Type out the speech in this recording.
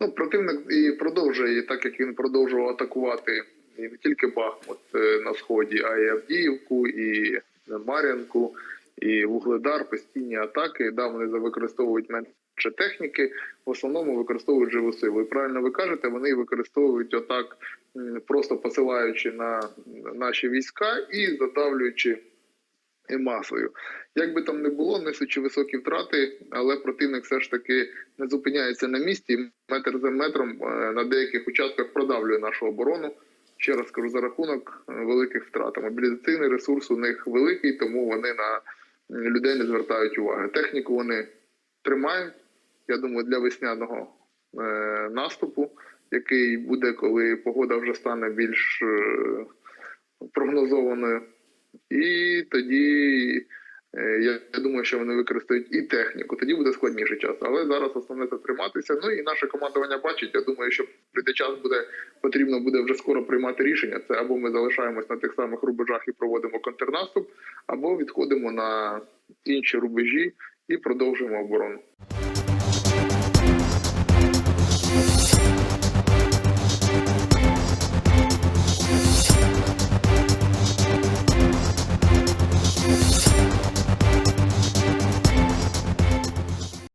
Ну, противник і продовжує, так як він продовжував атакувати і не тільки Бахмут е, на сході, а й Авдіївку, і Мар'янку, і Вугледар, постійні атаки. Да, вони використовують менше техніки, в основному використовують живу силу. І правильно ви кажете, вони використовують отак, просто посилаючи на наші війська і задавлюючи і масою. Як би там не було, несучи високі втрати, але противник все ж таки не зупиняється на місці. Метр за метром е, на деяких участках продавлює нашу оборону. Ще раз кажу, за рахунок е, великих втрат. Мобілізаційний ресурс у них великий, тому вони на людей не звертають уваги. Техніку вони тримають. Я думаю, для весняного е, наступу, який буде, коли погода вже стане більш прогнозованою. І тоді е, я, думаю, що вони використають і техніку. Тоді буде складніший час. Але зараз основне це триматися. Ну і наше командування бачить. Я думаю, що прийде час буде потрібно буде вже скоро приймати рішення. Це або ми залишаємось на тих самих рубежах і проводимо контрнаступ, або відходимо на інші рубежі і продовжуємо оборону.